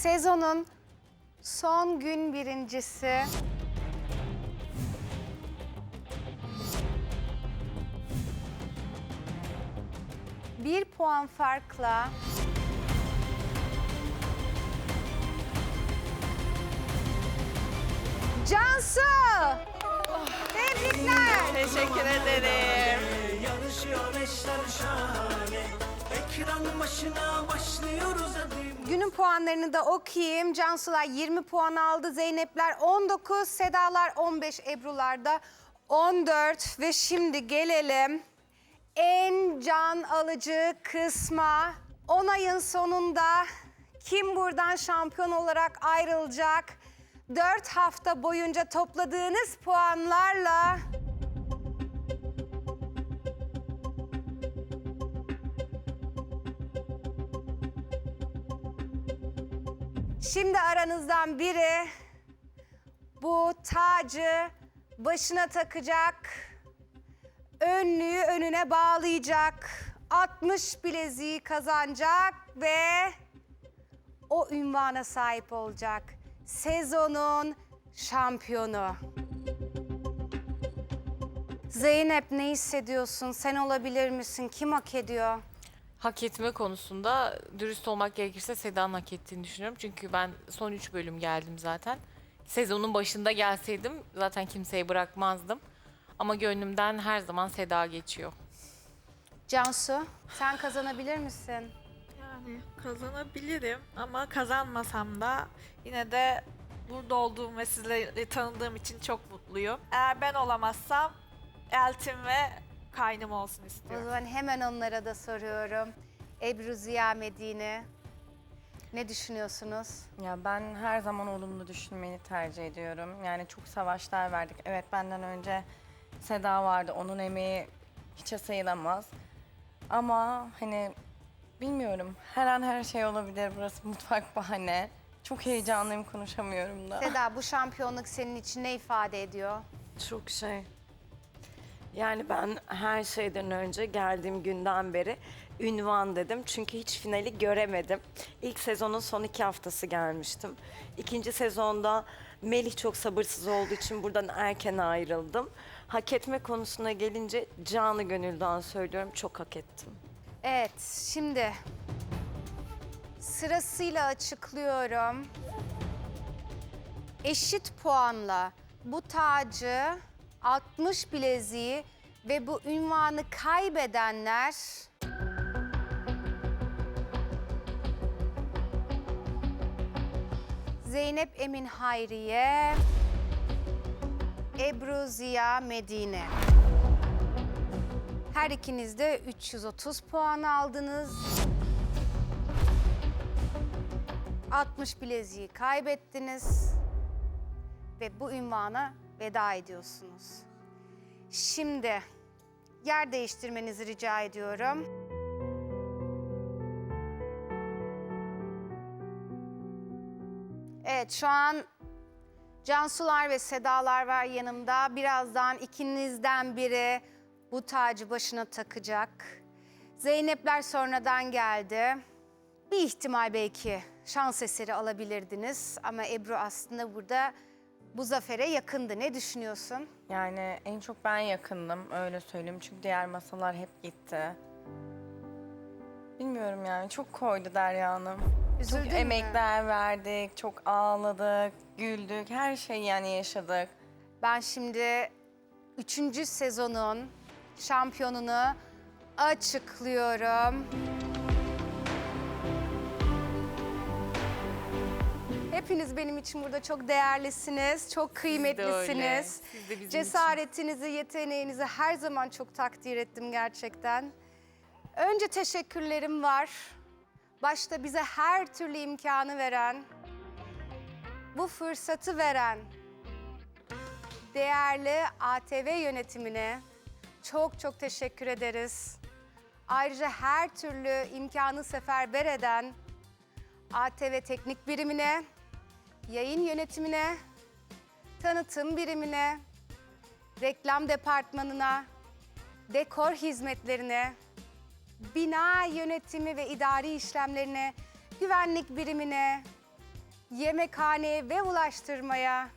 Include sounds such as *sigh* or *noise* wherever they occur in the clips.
Sezonun son gün birincisi. Bir puan farkla Cansu! Tebrikler! Teşekkür ederim. Yarışıyor eşler şahane Ekran başına başlıyoruz hadi Günün puanlarını da okuyayım. Cansular 20 puan aldı. Zeynepler 19, Sedalar 15, Ebrular da 14. Ve şimdi gelelim en can alıcı kısma. 10 ayın sonunda kim buradan şampiyon olarak ayrılacak? 4 hafta boyunca topladığınız puanlarla Şimdi aranızdan biri bu tacı başına takacak, önlüğü önüne bağlayacak, 60 bileziği kazanacak ve o ünvana sahip olacak. Sezonun şampiyonu. Zeynep ne hissediyorsun? Sen olabilir misin? Kim hak ediyor? Hak etme konusunda dürüst olmak gerekirse Seda'nın hak ettiğini düşünüyorum. Çünkü ben son 3 bölüm geldim zaten. Sezonun başında gelseydim zaten kimseyi bırakmazdım. Ama gönlümden her zaman Seda geçiyor. Cansu, sen kazanabilir misin? Yani kazanabilirim ama kazanmasam da yine de burada olduğum ve sizleri tanıdığım için çok mutluyum. Eğer ben olamazsam Eltim ve kaynım olsun O istiyorum. zaman hemen onlara da soruyorum. Ebru Ziya Medine, ne düşünüyorsunuz? Ya ben her zaman olumlu düşünmeyi tercih ediyorum. Yani çok savaşlar verdik. Evet benden önce Seda vardı. Onun emeği hiçe sayılamaz. Ama hani bilmiyorum. Her an her şey olabilir. Burası mutfak *laughs* bahane. Çok heyecanlıyım konuşamıyorum da. Seda bu şampiyonluk senin için ne ifade ediyor? Çok şey. Yani ben her şeyden önce geldiğim günden beri ünvan dedim. Çünkü hiç finali göremedim. İlk sezonun son iki haftası gelmiştim. İkinci sezonda Melih çok sabırsız olduğu için buradan erken ayrıldım. Hak etme konusuna gelince canı gönülden söylüyorum çok hak ettim. Evet, şimdi sırasıyla açıklıyorum. Eşit puanla bu tacı, 60 bileziği ve bu ünvanı kaybedenler Zeynep Emin Hayriye, Ebru Ziya Medine. Her ikiniz de 330 puan aldınız. 60 bileziği kaybettiniz. Ve bu ünvana veda ediyorsunuz. Şimdi yer değiştirmenizi rica ediyorum. Evet şu an Cansular ve Sedalar var yanımda. Birazdan ikinizden biri bu tacı başına takacak. Zeynepler sonradan geldi. Bir ihtimal belki şans eseri alabilirdiniz ama Ebru aslında burada bu zafere yakındı. Ne düşünüyorsun? Yani en çok ben yakındım öyle söyleyeyim. Çünkü diğer masalar hep gitti. Bilmiyorum yani çok koydu Derya Hanım. Üzüldün çok mü? emekler verdik, çok ağladık, güldük, her şeyi yani yaşadık. Ben şimdi üçüncü sezonun şampiyonunu açıklıyorum. Hepiniz benim için burada çok değerlisiniz, çok kıymetlisiniz. Siz de bizim. Cesaretinizi, yeteneğinizi her zaman çok takdir ettim gerçekten. Önce teşekkürlerim var. Başta bize her türlü imkanı veren, bu fırsatı veren değerli ATV yönetimine çok çok teşekkür ederiz. Ayrıca her türlü imkanı seferber eden ATV teknik birimine, yayın yönetimine, tanıtım birimine, reklam departmanına, dekor hizmetlerine, bina yönetimi ve idari işlemlerine, güvenlik birimine, yemekhaneye ve ulaştırmaya,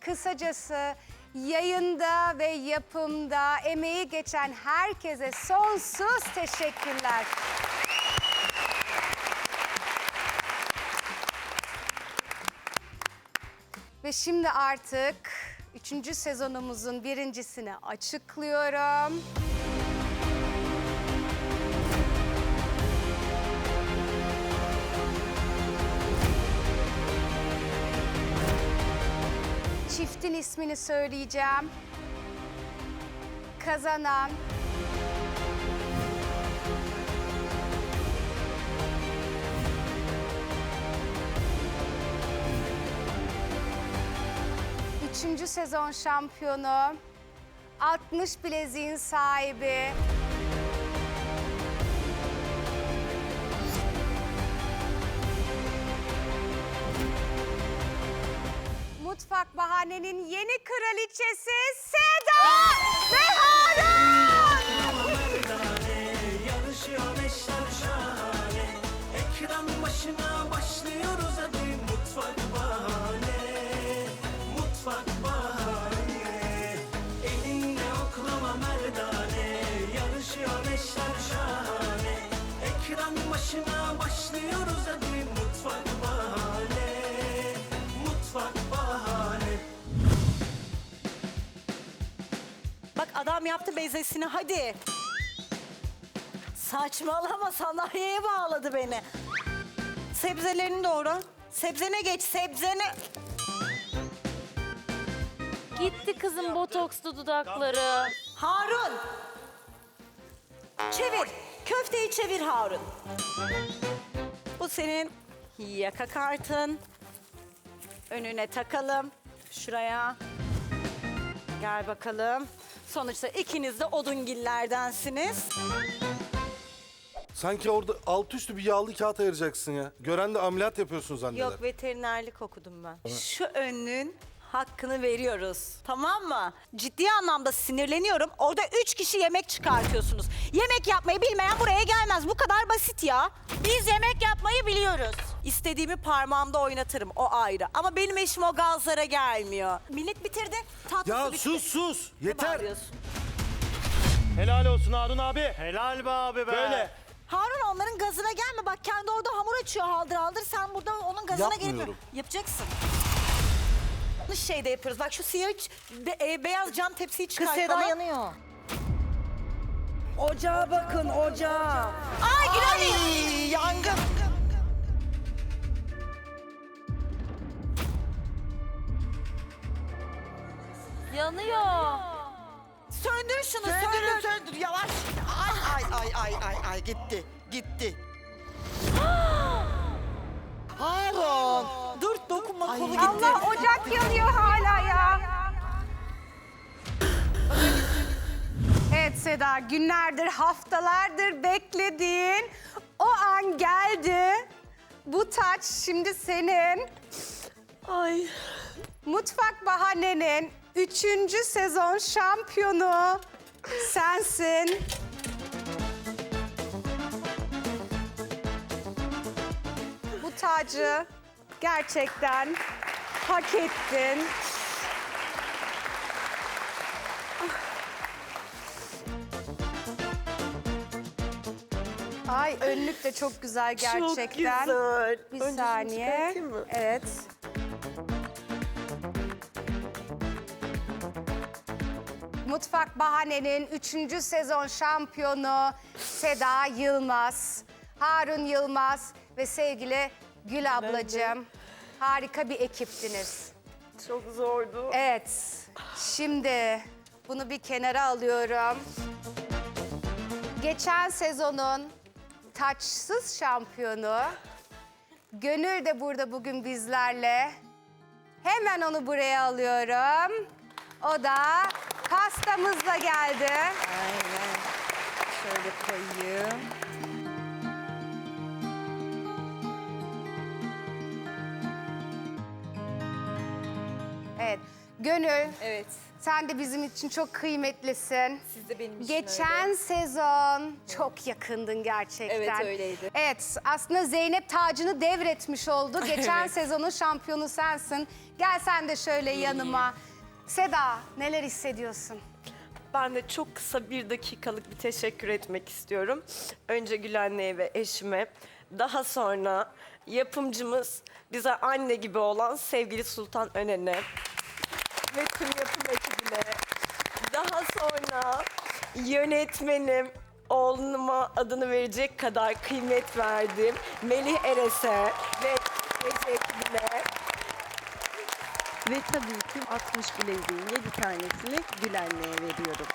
kısacası yayında ve yapımda emeği geçen herkese sonsuz teşekkürler. Ve şimdi artık üçüncü sezonumuzun birincisini açıklıyorum. Çiftin ismini söyleyeceğim. Kazanan Üçüncü sezon şampiyonu, 60 bileziğin sahibi, Mutfak Bahane'nin yeni kraliçesi Seda ve Harun! Ekran başına başlıyoruz hadi mutfak Bak adam yaptı bezesini hadi. Saçmalama sandalyeye bağladı beni. Sebzelerini doğru. Sebzene geç sebzene. Gitti kızım botokslu dudakları. Harun. Çevir. Köfteyi çevir Harun. Bu senin yaka kartın. Önüne takalım. Şuraya. Gel bakalım. Sonuçta ikiniz de odungillerdensiniz. Sanki orada alt üstü bir yağlı kağıt ayıracaksın ya. Gören de ameliyat yapıyorsun zanneder. Yok veterinerlik okudum ben. Şu önlüğün hakkını veriyoruz. Tamam mı? Ciddi anlamda sinirleniyorum. Orada üç kişi yemek çıkartıyorsunuz. Yemek yapmayı bilmeyen buraya gelmez. Bu kadar basit ya. Biz yemek yapmayı biliyoruz. İstediğimi parmağımda oynatırım. O ayrı. Ama benim eşim o gazlara gelmiyor. Millet bitirdi. Tatlısı Ya bitti. sus sus. Ne Yeter. bağırıyorsun? Helal olsun Harun abi. Helal be abi be. Böyle. Harun onların gazına gelme. Bak kendi orada hamur açıyor haldır haldır. Sen burada onun gazına gelip Yapmıyorum. yapacaksın. Yanlış şey de yapıyoruz. Bak şu siyah be- e, beyaz cam tepsiyi çıkart Seda yanıyor. Ocağa bakın ocağa. Ay giremiyor. Yangın. Yanıyor. Söndür şunu Söndür, söndür. söndür, yavaş. Ay, ay, ay, ay, ay, ay, gitti, gitti. Dokunma kolu gitti. Allah ocak yanıyor hala ya. Evet Seda, günlerdir, haftalardır beklediğin o an geldi. Bu taç şimdi senin. Ay. Mutfak Bahane'nin üçüncü sezon şampiyonu sensin. Bu tacı gerçekten hak ettin. Ay önlük de çok güzel gerçekten. Çok güzel. Bir Önce şunu saniye. çıkartayım mı? Evet. Mutfak Bahane'nin 3. sezon şampiyonu Seda Yılmaz, Harun Yılmaz ve sevgili Gül ablacığım. Harika bir ekiptiniz. Çok zordu. Evet, şimdi bunu bir kenara alıyorum. Geçen sezonun taçsız şampiyonu Gönül de burada bugün bizlerle. Hemen onu buraya alıyorum. O da pastamızla geldi. Gönül, Evet. sen de bizim için çok kıymetlisin. Siz de benim için Geçen öyle. sezon çok yakındın gerçekten. Evet, öyleydi. Evet aslında Zeynep tacını devretmiş oldu. *laughs* Geçen Evet. sezonun şampiyonu sensin. Gel sen de şöyle yanıma. Seda neler hissediyorsun? Ben de çok kısa bir dakikalık bir teşekkür etmek istiyorum. Önce Gülen'le ve eşime. Daha sonra yapımcımız bize anne gibi olan sevgili Sultan Önen'e ve tüm yapım ekibine. Daha sonra yönetmenim, oğluma adını verecek kadar kıymet verdiğim Melih Eres'e ve ekibine. Ve tabii ki 60 bileziğin 7 tanesini Gülenli'ye veriyorum.